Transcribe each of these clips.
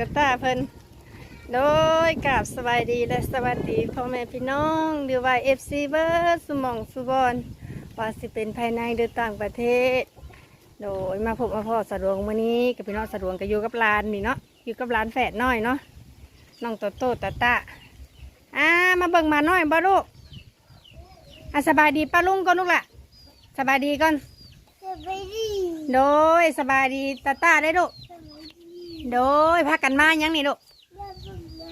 กระตาเพิ่นโดยกราบสบายดีและสวัสดีพ่อแม่พี่น้องหรือว่าเอฟซีเบิร์ดสมองสุบอนว่าสิเป็นภายในหรือต่างประเทศ โดยมาพบมาพ่อสะดวงมื้อนี้กับพี่น้องสะดวงก็อยู่กับหลานนี่เนาะอยู่กับหลานแฝดน้อยเนาะน้องโตโตตาตาอ่ามาเบิ่งหมาน้อยบ่ลูกอะสบายดีป้าลุงก่อนลูกล่ะสบายดีก่อนสบายดีโดยสบายดีตาตาได้ลูกสบายดี โดยพากันมายังนี่ลูกอย่าเพิ่งนะ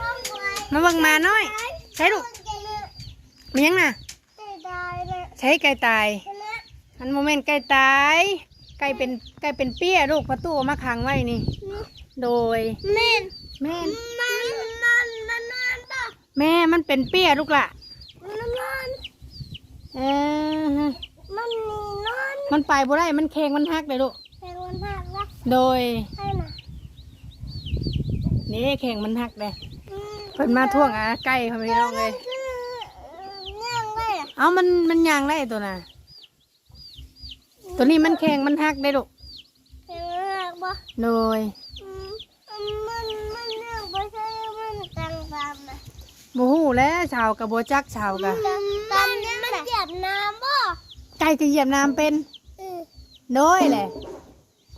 ต้องไว้มาเบิ่งหมาน้อย ใช่ลูกมันยังน่ะเตะได้เลยใช้ไก่ตายชนะมันโมเมนต์ไก่ตายไก่เป็นไก่เป็นเปี้ยลูกประตูเอามาขังไว้นี่นี่โดยแม่นแม่นมันนอนมันนอนต่อแม่มันเป็นเปี้ยลูกละมันนอนเออมันมีนอนมันไปบ่ได้มันแข็งมันหักเลยลูกแค่วันหักละโดยให้ น่ะนี่แข็งมันหักเลยอืมเพิ่นมาท่วงอะไก่เขาไม่น้องเลยคือนั่งได้อะเอามันมันยางได้ตัวน่ะ ตัวนี้มันแข็งมันหักได้ลูกแค่วันหักบ่โดยอืมมันมันนั่งไปใช่มันตังตามนะบูฮู้แล้วชาวกับโบจักชาวกับตามมันเจ็บน้ำบ่ไก่จะเหยียบน้ำเป็น เออโดยแหละ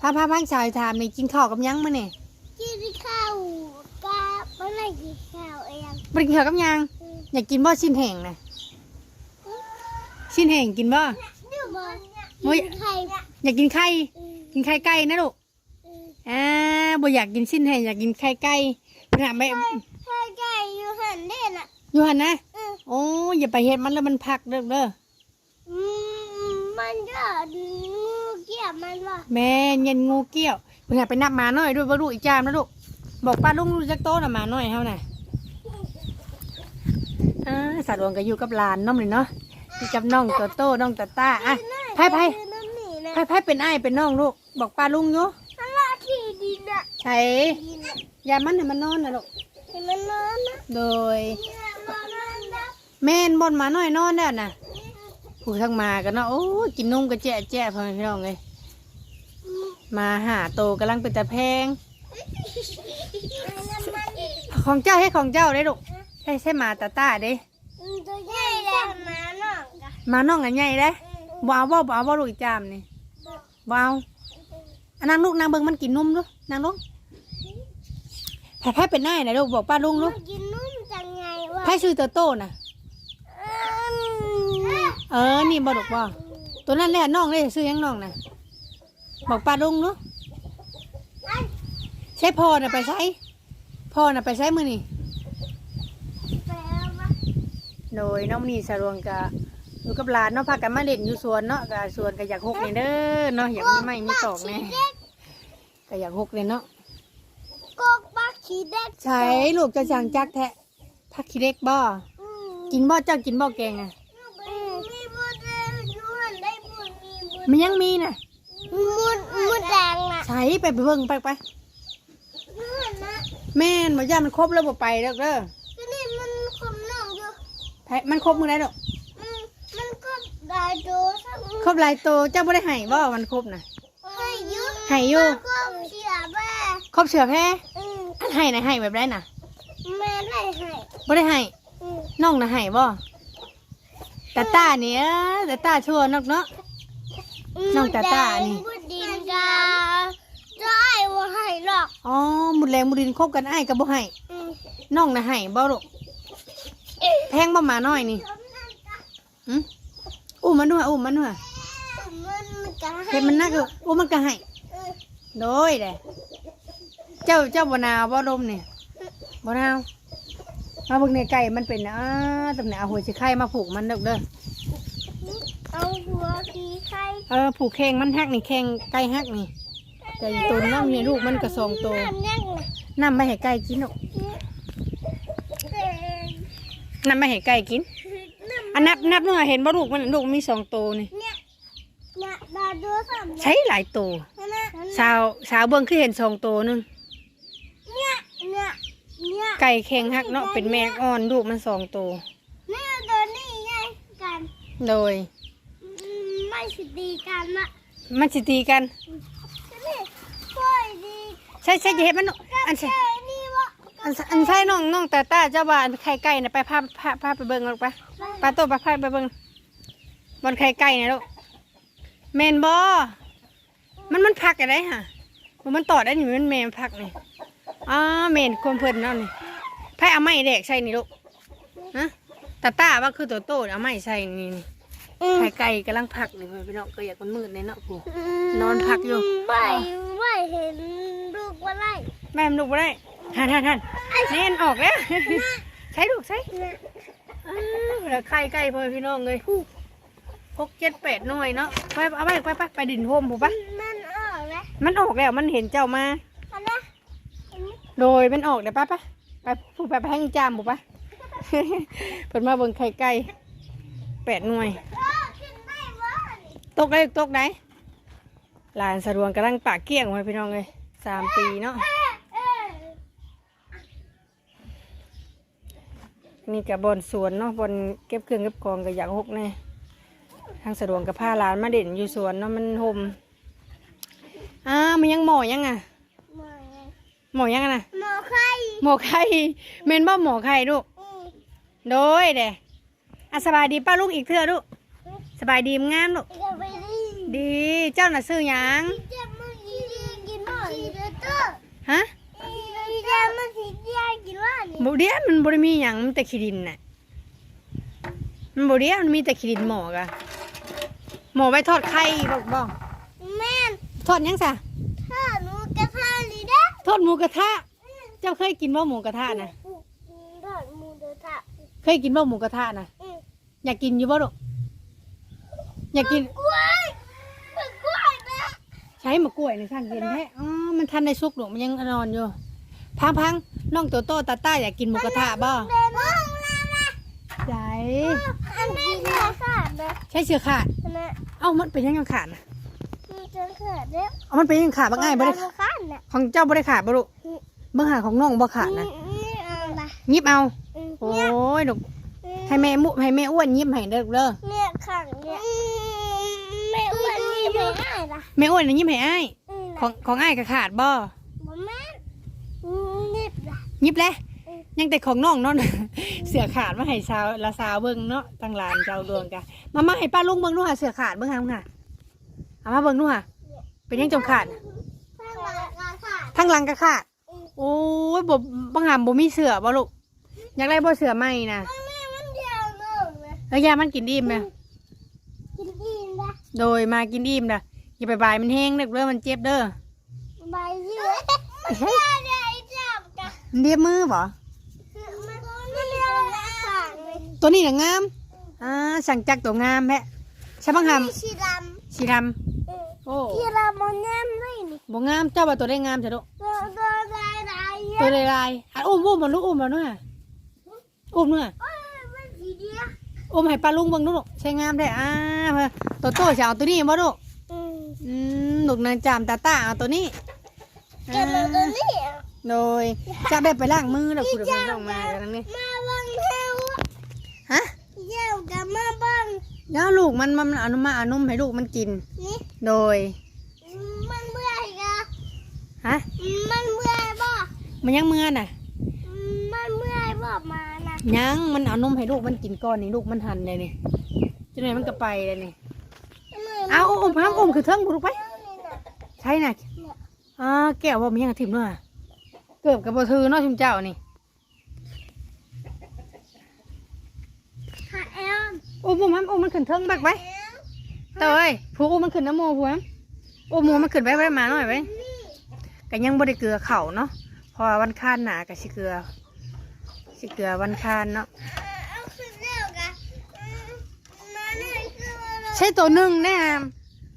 พาพาพังชาวถามนี่กินข้าวกับหยังมาเนี่ย กินข้าวกับอะไรกินข้าวเองบ่กินข้าวกับหยังอืมอยากกินบ่ชิ้นแห้งนะชิ้นแห้งกินบ่เดี๋ยวบ่โอ้ยกินไข่อยากกินไข่อืมกินไข่ไก่นะลูกอืมอ่าบ่อยากกินชิ้นแห้งอยากกินไข่ไก่เพิ่นถามไปไข่ไก่อยู่หันเด่นอะอยู่หั่นนะอืมโอ้ยอย่าไปเฮ็ดมันแล้วมันพักเด้อเด้ออืมมันจะงูเกี่ยวมันว่ะแม่เย็นงูเกี้ยวเพิ่นอยากไปนับหมาน้อยด้วยบ่ลูกอีกจามนะลูกบอกป้าลุงรู้จักโตน่ะหมาน้อยเฮาน่ะ อ่าสาดวงก็อยู่กับหลานน้องนี่เนาะอยู่กับน้องโตโต้น้องตาต้าอะไผ่ไผ่คือน้ำหนีนะไพ่ไพ่เป็นไอ้ายเป็นน้องลูก บอกป้าลุงอยู่ถ้าลาที่ดินอะใช่ดินอะยามันให้มันนอนนะลูกเห็นมันนอนนะโดย เนี่ยมันนอนนะแม่นบนหมาน้อยนอนแล้วนะผู้ทั้งมากันเนาะโอ้ยกินนมก็แจ๊ะแจ๊ะพ่อแม่พี่น้องเลยอืมมาหาโตกำลังเป็นตะแพงน้ำมันของเจ้าให้ของเจ้าได้ลูก ใช่ใช่หมาตาตาเด้อืมตัวใหญ่เลยหมาหนองกะหมาน้องอันใหญ่เด้อืมบ่เอาบ่บ่เอาบ่ลูกอีจามนี่บ่เอาอันนางลูกนางเบิ่งมันกินนมดูนางลูกไพ่ไพ่เป็นไอ้ายนะลูกบอกป้าลุงลูกมันกินนุ่มจังไงวะไพ่ชื่อเตอโตน่ะ อืมเออ นี่บ่ดอกบ่ตัวนั้นแหละน้องเลยซื้อหยังน้องน่ะ บอกป้าลุงเนาะใช่พ่อน่ะไปใช้พ่อน่ะไปใช้มือนี่ไปเอามา โดยน้องนี่สะรวงกะอยู่กับหลานเนาะพากันมาเล่นอยู่สวนเนาะกะสวนก็อยากหกนี่เด้อเนาะอยากมีไม้มีตอกแน่ก็อยากหกเลยเนาะกกบักขี้เด็กใช้ลูกจะจังจักแทะพักขี้เล็กบ่อืมกินบ่เจ้ากินบ่แกงอะอืมมีบุญได้ยวนได้บุญมีบุญมันยังมีน่ะมุดมุดแดงน่ะใช้ไปไปเบิ่งไปไปยวนนะแม่นบ่ย่ามันครบแล้วบ่ไปเด้อเด้อ ทีนี่มันคมน้องอยู่ ไผมันครบมื้อไหนดอกมันมันก็ได้โดทั้งครบหลายโตเจ้าบ่ได้ให้บ่มันครบน่ะให้อยุให้อยู่ก็เสียแม่ครบเสือแพ้อืมอันให้นะให้แบบได้น่ะแม่ได้ให้บ่ได้ให้อืมน้องน่ะให้บ่ตาตาเนี่ยตาตาชั่วนอกเนาะ น้องตาตานี่ บุญดินกาจะให้ว่าให้หรอกอ๋อมุดแรงมุดดินคบกันอ้ายก็บ่ให้อืมน้องน่ะให้บ่ลูก แพงบ่หมาน้อยนี่หึอุ้มมันด้วยอุ้มมันด้วยมันมันจะให้เฮ็ดมันนักอยู่อุ้มมันก็ให้เออโดยแหละเจ้าเจ้าบ่นาวบ่ดมนี่บ่นาวมาเบิ่งในไก่มันเป็นนะอ้าตำแหน่งเอาหัวสิไข่มาผูกมันเด้อเด้อเอาหัวผีไข่เออผูกแข้งมันหักนี่แข้งไก่หักนี่แต่อีตัวน้ำนี่ลูกมันก็สองตัวน้ำยังไงน้ำไม่ให้ไก่กินหรอกเอ่อ น้ำไม่ให้ไก่กินน้ำอันนับนับเนื้อเห็นบ่ลูกมันลูกมีสองตัวนี่เนี่ยเนี่ยดาดูสามใช้หลายตัวนะสาวสาวเบิ่งคือเห็นสองตัวหนึงเนี่ยเนี่ยเนี่ยไก่แข้งหักเนาะเป็นแม่อ่อนลูกมันสองตัวเนี่ยตัวนี้ไงกันโดยอืมไม่สิดีกันนะมันสิตีกันนี่ค่อยดีใช่ใช่จะเห็นมันลูกอันใช่นี่วะ อันอันใช่น้องน้องตาตาเจ้าว่าอันไข่ไก่น่ะไปพาพาพาไปเบิ่งลูกไปปลาโตปลาพาไปเบิ่งบอนไข่ไก่นะลูกแมนบอมันมันพักอะไรฮะมันต่อได้นี่มันแมนพักนี่อ๋อแมนความเพิ่นเนั่นนี่ไพ่เอาไม้แดกใส่นี่ลูกฮะตาตาว่าคือตัวโตเอาไม้ใส่นี่นี่ไข่ไก่กำลังพักนี่เพื่อนพี่น้องก็อยากมันมืดในเนาะกูนอนพักอยู่ไม่ไม่เห็นลูกว่าไรแม่มนลูกบ่ได้ หันหันหันแน่นออกแล้วใช้ลูกใช้อ้าวแล้วไข่ไก่พ่อแม่พี่น้องเลยหกเจ็ดแปดหน่วยเนาะไปเอาไปไปไปไปดินโฮมผูปะมันออกแล้วมันออกแล้วมันเห็นเจ้ามาอันนะโดยมันออกเดี๋ยวป้าปะไปผูไปไปให้จามผูปะเพิ่นมาเบิ่งไข่ไก่แปดหน่วยขึ้นได้วะตกได้ตกได้หลานสะดวงกำลังปากเกี้ยงไว้พี่น้องเลยสามปีเนาะ เออ นี่กับบอนสวนเนาะบอนเก็บเครื่องเก็บกองกับอย่างหกแน่ทางสะดวกกับผ้าหลานมาเด่นอยู่สวนเนาะมันห่มอ้ามันยังหมอยังอะหมอหมอยังอะนะหมอไข่หมอไข่เมนบ่หมอไข่ลูกอืมโดยเด้อะสบายดีป้าลูกอีกเทื่อลูกสบายดีงามลูกจะไปดีดีเจ้าน่ะซื้อหยังจะมาสี เดียกินหน่อยเด้อเต้อฮะจะมาสีเดียกินว่านี่บ่เดียมันบ่ได้มีหยังมันแต่ขี้ดินน่ะมันบ่เดียมันมีแต่ขี้ดินหมอกะหมอไว้ทอดไข่บอกบอกแม่นทอดหยังซะถ้าหนูกระทะลีเด้อทอดหมูกระทะ เจ้าเคยกินบ่หมูกระทะนะทอดหมูกระทะเคยกินบ่หมูกระทะนะอืมอยากกินอยู่บ่ลูกอยากกินกล้วยมันกล้วยนะใช้มะกล้วยในช่างกินแท้อ๋อมันทันในซุกหรอกมันยังนอนอยู่ พังพังน้องโตโต้ตาต้าอยากกินหมูกระทะบ่เดินมาแล้วนะใช่อันนี้จะขาดนะใช้เสือกขาด นะเอ้ามันเป็นยังยังขาดนะมันจะขาดแล้วเอามันเป็นยังขาดบ่ง่ายบ่ได้มันขาดน่ะของเจ้าบ่ได้ขาดบ่ลูกเบิ่งหาของน้องบ่ขาดนะนี่เอาละยิบเอา โอ้เนี่ยลูกให้แม่มุให้แม่อ้วนยิบให้เด้อลูกเด้อเนี่ยขังเนี่ยไม่อ้วนนี่ไม่ง่ายละแม่อ้วนน่ะยิบให้อ้ายของของอ้ายก็ขาดบ่ บ่แม่นอืมนิบละ ยิบแล้วยังแต่ของน้องเนาะเสือขาดมาให้สาวละสาวเบิ่งเนาะตั้งหลานเจ้าดวงกะมามาให้ป้าลุงเบิ่งดูค่ะเสือขาดเบิ่งหาเบิ่งหาเอามาเบิ่งดูค่ะเป็นยังจงขาดข้างหลังก็ขาดทั้งหลังก็ขาดอืมโอ้ยบ่บางหามบ่มีเสือบ่ลูกอยากได้บ่เสือไหมนะมันไม่มันยาวเนอะนะแล้วยามันกินอิ่มนะกินดีนะโดยมากินอิ่มนะอย่าไปบายมันแห้งเด้อเด้อมันเจ็บเด้อใบเยอะ เดียบมือบ่มันมันยาวขาดเลยตัวนี้น่ะงามอ่าสั่งจักตัวงามแม่ใช่บางหามมีชีดสีดำำอืมโอ้ชีดำมันแนมเลยนี่บ่งามเจ้าว่าตัวได้งามเถอะลูกตัวตัวลายลายเยตัวอะลายๆอะอุ้มอุ้มมันลูกอุ้มมันด้วยอุ้มเนื้อโอ้ยมันสีเดียวอุ้มให้ปลาลุงเบิ่งดูลูกใช้งามได้อ่าเพิ่นตัวโตจะเอาตัวนี้บ่ลูกอืมอืมลูกนางจามตาตาเอาตัวนี้เกิดมาตัวนี้อะ โดยจะได้ไปล้างมือแล้วคุณเดี๋ยวเพิ่นต้องมากันนี่มาบังเท้าฮะเยี่ยวกับมาบังแล้วลูกมันมันเอานมมาเอานมให้ลูกมันกินนี่โดย มันเมื่อยกะฮะ มันเมื่อยบ่มันยังเมื่อน่ะ มันเมื่อยบ่มานะยังมันเอานมให้ลูกมันกินก่อนนี่ลูกมันหันเลยนี่จังไหนมันก็ไปเลยนี่เอาอุ้มห้ามอุ้มคือเทิงบุลูกไป ใช่น่ะอ่าแก้วว่ามันยังกระถิ่มเนาะเกือบกับบ่ถือเนาะชุมเจ้านี่ค่ะแอมอุ้มอุ้มห้ามอุ้มมันขึ้นเทิงบักไว้เตยผู้อุ้มมันขึ้นน้ำโมผู้ห้ามอุ้มหมูมันขึ้นไว้ไว้มาหน่อยไว้นี่ก็ยังบ่ได้เกลือเข่าเนาะเพอวันคานหนาก็สิเกลือสิเกลือวันคานเนาะเอาขึ้นแล้วกะมาเลยคือว่าเราใช่ตัวหนึ่งแน่ฮาม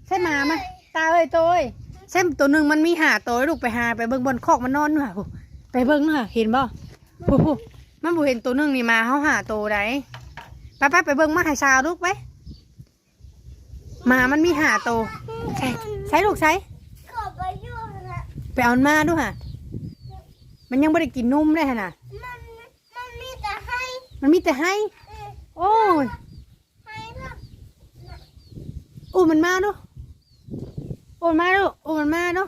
ใช่หมาไหมตาเอ้ยตัวเอ้ยใช่ตัวหนึ่งมันมีหาตัวลูกไปหาไปเบิ่งบนคอกมันนอนอยู่ห่ะ ไปเบิ่งห่ะ เห็นบ่ผู้ผู้มันบ่เห็นตัวหนึ่งนี่มาเขาหาตัวใดไปไปไปเบิ่งมาให้ชาวลูกไปหมามันมีหาตัวใช่ใช่ลูกใช่ขอไปอยู่นะไปเอามันมาดูห่ะ มันยังไม่ได้กินนุ่มเลยห่ะน่ะ มันมันมีแต่ให้ มันมีแต่ให้เออโอ้ยให้เท่าอู้มันมาดูอู้มันมาดูอู้มันมาดู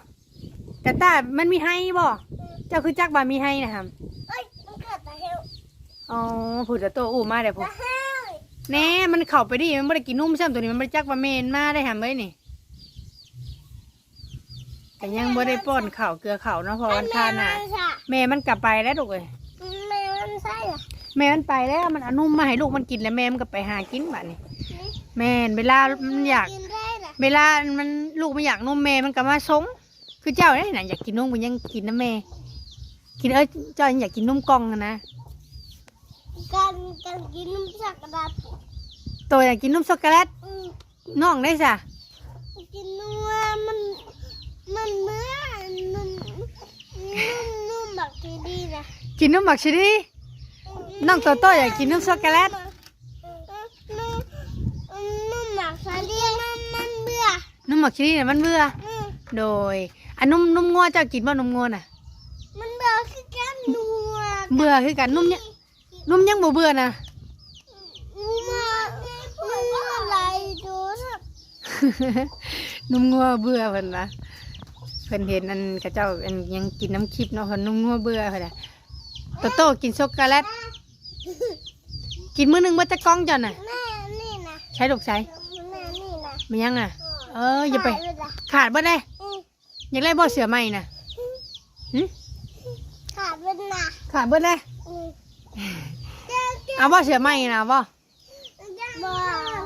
แต่ตามันมีให้บ่เจจ้าคือจักบามีให้นะครับเอ้ยมันเกิดตาเฮลอ๋อผู้จะโตอู้มาเดี๋ยวผมตาเฮลแน่มันเข้าไปดิมันไม่ได้กินนุ่มซ้ำตัวนี้มันไม่ได้จักบาเมนมาได้หามไว้นี่แต่ยังไม่ได้ป้อนข้าวเกลือข้าวเนาะเพอวันทานน่ะแม่มันกลับไปแล้วลูกเอ้ยแม่มันใช่เหรอแม่มันไปแล้วมันเอานุ่มมาให้ลูกมันกินแล้วแม่มันก็ไปหากินบัดนี้แม่นเวลามันอยากกินได้เหรอเวลามันลูกมันอยากนมแม่มันก็มาสงคือเจ้าเนี่ยนะอยากกินนมมันยังกินนะแม่ กินเอ้ยเจ้ายังอยากกินนมกล่องอะนะการการกินน้ำช็อกโกแลตตัวอยากกินนมช็อกโกแลตอืมน้องได้สะกินนัวมันมันเมื่อมันนุ่มนุ่มแบบที่ดีนะกินนมบักชิดีน้องโตโต้อยากกินนมช็อกโกแลตนุ่มนุ่มแบบสาลีมันมันเบื่อนมบักชิดีเนี่ยมันเบื่ออืมโดยอันนมนมงัวเจ้ากินบ่นมงัวน่ะมันเบื่อคือการนัวเบื่อคือกันนมเนี่ยนมยังบ่เบื่อนะนัวนัวอะไรดูสักนมงัวเบื่อเพิ่นนะเพิ่นเห็นอันกระเจ้าอันยังกินน้ำคลิปเนาะเพิ่นนมงัวเบื่อเพิ่นน่ะโตโต้กินช็อกโกแลตกินมื้อหนึงบ่จะกล้องเจ้าน่ะแม่นี่นะใช้ลูกใช้แม่นี่นะมันยังอะ เอออย่าไปขเลยนะขาดบ่ได้อืมอยากได้บ่เสือใหม่น่ะหึขาดเป็นนะ ขาดบ่ได้อืมเจ้าเจ้าเอาบ่เสือใหม่น่ะบ่บ่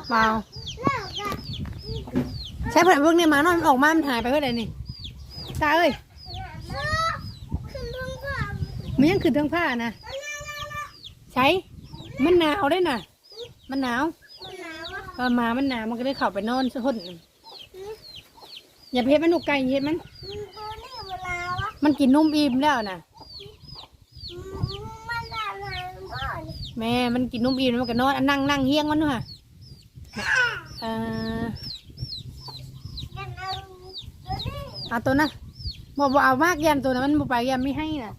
เมาเลิกกันใช้เพิ่นเบิ่งเนี่ยหมาน้อยมันออกมา มันหายไปเพิ่นได้นี่ตาเอ้ยขึ้นท้องฟ้ามันยังขึ้นทางผ้าน่ะใช้มันหนาวได้น่ะ มันหนาวหนาวอะเออหมามันหนาวมันก็เลยเข้าไปนอนซะคนอย่าไปเฮ็ดมันลูกไก่เฮ็ดมันตัวนี้เวลาวะมันกินนมอิ่มแล้วน่ะ มันด่าหนาวบ่อย แม่มันกินนมอิ่มมันก็นอนอันนั่งนั่งเฮี้ยงมันนู่นค่ะเออเอาตัวนะบอกบอกเอามากยันตัวนะมันบอกไปยันไม่ให้น่ะ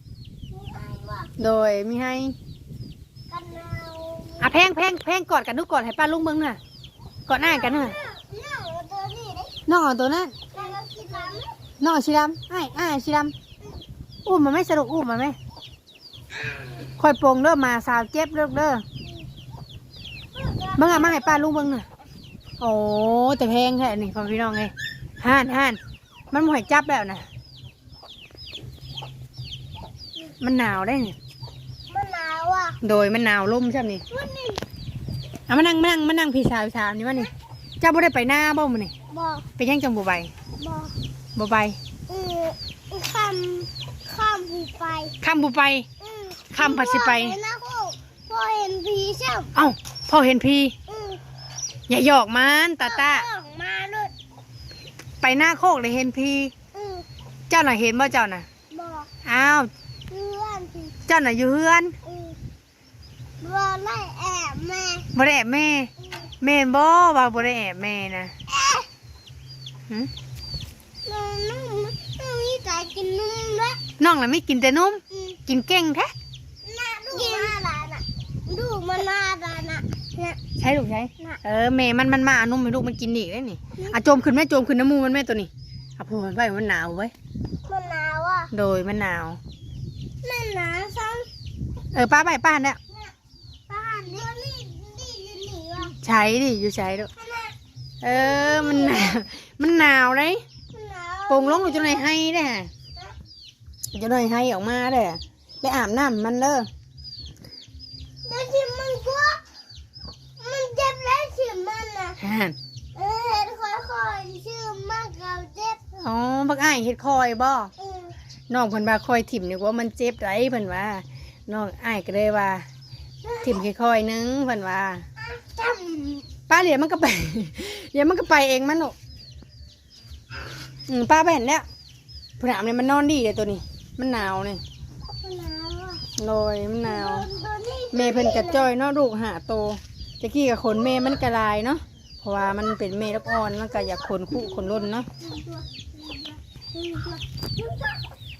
โดยไม่ให้กันเอาอะแพงแพงแพงกอดกันดูกอดให้ป้าลุงเบิ้งน่ะกอดหน้ากันน่ะเน่าตัวนี้เด้น้องเอาตัวนั้นกันเอาขี้ดำน้องเอาชีดำไอ้ไอ้ายชีดำอุ้มมาไหม่สรุปอุ้มมาไหม คอยโปรงเด้อมาสาวเจ็บเด้อเด้อเบิ้งอะมาให้ป้าลุงเบิ้งน่ะโอ้แต่แพงแท้นี่พ่อพี่น้องไงห่านห่านมันหอยจับแล้วน่ะมันหนาวได้นี่มันหนาวอะโดยมันหนาวลมใช่ไหมนี่มันนี่เอามานั่งมานั่งมานั่งพี่สาวพี่สาวนี่วะนี่เจ้าบ่ได้ไปหน้าบ่มื้อนี่บ่ไปยังจังบ่ไปบ่บ่ไปเออข้ามข้ามภูไปคำบ่ไป อืมข้ามผัดสิไปเห็นนะพ่อพ่อเห็นผีใช่ไหมเอ้าพ่อเห็นพี่อืมอย่าหยอกมันตาตาออกมาเลยไปหน้าโคกเลยเห็นพี่อืมเจ้าน่ะเห็นบ่เจ้าน่ะบอกอ้าวเพื่อนผีเจ้าน่ะอยู่เฮือนอืมว่าไล่แอบแม่บ่ได้แอบแม่อืมแม่นบ่ว่าบ่ได้แอบแม่นะเอ๊ะหึน้องน้องน้องนี่ใจกินนุ่มแล้วน้องน่ะไม่กินแต่นมอืมกินเก่งแท้ น่าดูมาดาน่ะดูมันน่าดาน่ะเนี่ยใช่ลูกใช่น่ะเออแม่มันมันมาเอานมให้ลูกมันกินอีกได้นี่อะโจมขึ้นแม่โจมขึ้นน้ำมูมันแม่ตัวนี้อะพูดมันไปมันหนาวเว้ยมันหนาวอะโดยมันหนาวมันหนาวซ้ำเออป้าไปป้าเนี่ยเนี่ยบ้านนี่นี่นี่อยู่นี่ว่ะใช้ดิอยู่ใช้ด้วยขนาดเออมันหนาวมันหนาวเลยมันหนาวโป่งลงอยู่จนไหนให้ได้ฮะจนไหนให้ออกมาเด้อไปอาบน้ำมันเด้อ เดี๋ยวที่มันกลัวมันเจ็บแล้วชื่อมันน่ะ ฮ่านเออเห็นค่อยๆชื่อมันก็เจ็บอ๋อบักอ้ายเฮ็ดคอยบ่อืมน้องเพิ่นว่าคอยถิ่มนี่ว่ามันเจ็บไรเพิ่นว่าน้องอ้ายก็เลยว่า ถิ่มค่อยๆนึงเพิ่นว่าจป้าเหลียญมันก็ไปเดี๋ยวมันก็ไปเองมันหนูอืมป้าไปเห็นแล้วผู้หนามเนี่ยมันนอนดีเลยตัวนี้ มันหนาวนี่ำมันหนาวอะลอยมันหนาวตัวนี้ เมย์เพิ่นกระจ้อยเนาะลูกหาโตจะกี้กับขนเมย์มันกระลายเนาะ เพราะว่ามันเป็นเมย์ลูกอ่อนมันก็อยากขนคู่ขนล้นเนาะ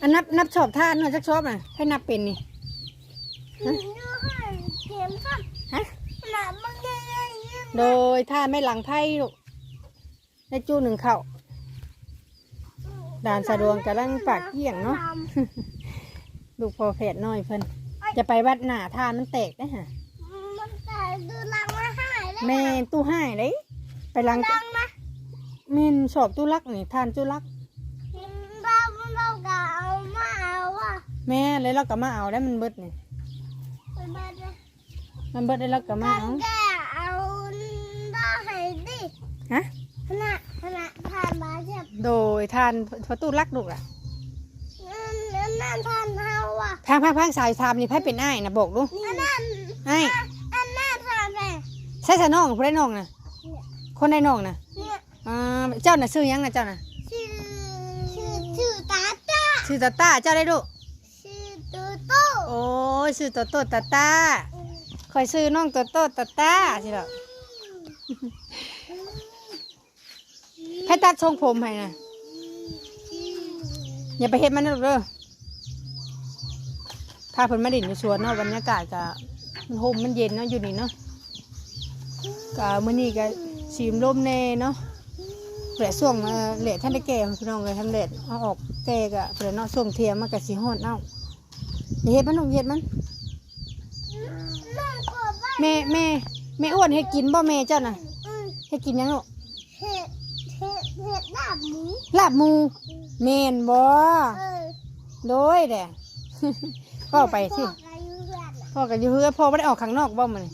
อันนับนับชอบท่านเนาะจักชอบน่ะให้นับเป็นนี่เข็มครับฮะหนามันยังไงยังโดยท่าไม่หลังไพ่ลูกได้จู้หนึ่งเข่าด่านสะดวงกำลังปากเกี่ยงเนาะลูกพอแผดน้อยเพิ่นจะไปวัดหน้าทานมันแตกนะฮะมันแต่ดูลังมาหายเลย แม่นตู้ให้เลยไปลังลังมาแม่นชอบตู้ลักนี่ทานตู้ลักเราเราก็เอามาเอาว่ะแม่เลยเราก็มาเอาแล้วมันเบิดนี่ไปบ้านเลยมันเบิดได้เราก็มากันเอาแกเอาได้ให้ดิฮะขณะขณะทานมาเจ็บโดยทานพอตู้ลักลูกอะนั่นนั่นทานเฮาอะพังพังพังสายทามนี่ไพ่เป็นอ้ายนะบอกดูอันนั้นอ้ายอันนั้นทานไปใช่สะน้องผู้ได้น้องนะ คนได้น้องนะเนี่ยอ่าเจ้าน่ะซื้อหยังนะเจ้าน่ะชื่อชื่อชื่อตาตาชื่อตาตาเจ้าได้ดูชื่อตูตูโอ้ยชื่อโตโตตาตาคอยซื้อน้องโตโตตาตาสิล่ะให้ตัดทรงผมให้นะอย่าไปเฮ็ดมันนะลูกเด้อพาเพิ่นมาดินอยู่สวนเนาะบรรยากาศก็มันโฮมมันเย็นเนาะอยู่นี่เนาะก็มื้อนี้ก็ สีมลมแน่เนาะแหละช่วงเอ่อแหละท่านได้แก่พี่น้องเลยท่านแหละเอาออกแก่ก็เพิ่นเนาะช่วงเทียมมันก็สิฮ้อนเอ้าอย่าเฮ็ดมันลูกอย่าเฮ็ดมันแม่แม่แม่อ้วนให้กินบ่แม่เจ้าน่ะให้กินยังลูกเห็ดเห็ดเห็ดดาบหมูลาบหมูแม่นบ่โดยแด่ก็ไปสิพ่อนน่ะพ่อก็อยู่เฮือพ่อบ่ได้ออกข้างนอกบ่มื้อน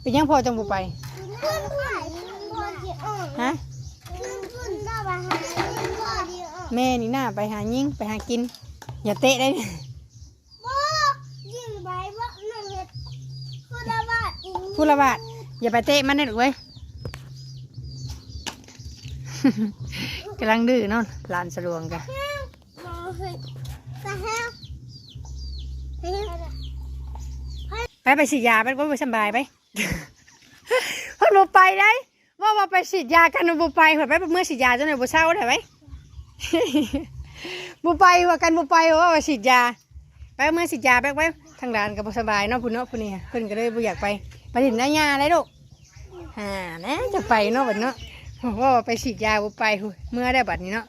เป็นยังพ่อจังบ่ไป ฮะเพื่อนเพื่อนได้มาหาพ่อที่อ่อนแม่นี่น่าไปหายิงไปหากิน อย่าเตะได้พ่อยิงไปว่าหนึ่งเห็ดพูดได้ว่าอีกพูดละบาทอย่าไปเตะมันได้หรอกเว้ยกำลังดื้อนาะหลานสะดวงกันไปไปฉียาไปไปสบายไป เพิ่นบ่ไปได้ว่าว่าไปฉีดยากันบ่ไปเพิ่นไปเมื่อฉีดยาจังได๋บ่เช้าได้ไหมบ่ไปว่ากันบ่ไปว่าว่าฉีดยา ไปเมื่อฉีดยาไปไปทางร้านก็บ่สบายเนาะพุ่นเนาะพุ่นนี่เพิ่นก็เลยบ่อยากไปไปถึงหน้ายาเลยลูกฮ่านะจะไปเนาะบัดเนาะว่าไปฉีดยาบ่ไปเมื่อได้บัดนี้เนาะ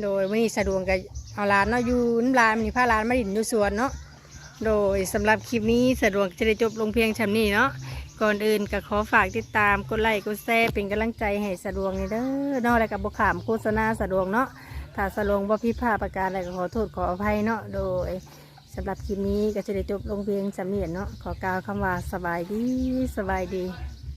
โดยมื้อนี้สะดวกก็เอาหลานเนาะอยู่น้ำลานมื้อนี้พาหลานมาดินอยู่สวนเนาะโดยสำหรับคลิปนี้สะดวกจะได้จบลงเพียงชำนี้เนาะ ก่อนอื่นก็ขอฝากติดตามกดไลค์กดแชร์เป็นกำลังใจให้สะดวกนี่เด้อนอกแล้วก็บกขามโฆษณาสะดวกเนาะถ้าสะดวกบ่พิพาประการอะไรก็ขอโทษขออภัยเนาะโดยสำหรับคลิปนี้ก็จะได้จบลงเพียงชำนี้เนาะขอกล่าวคำว่าสบายดีสบายดี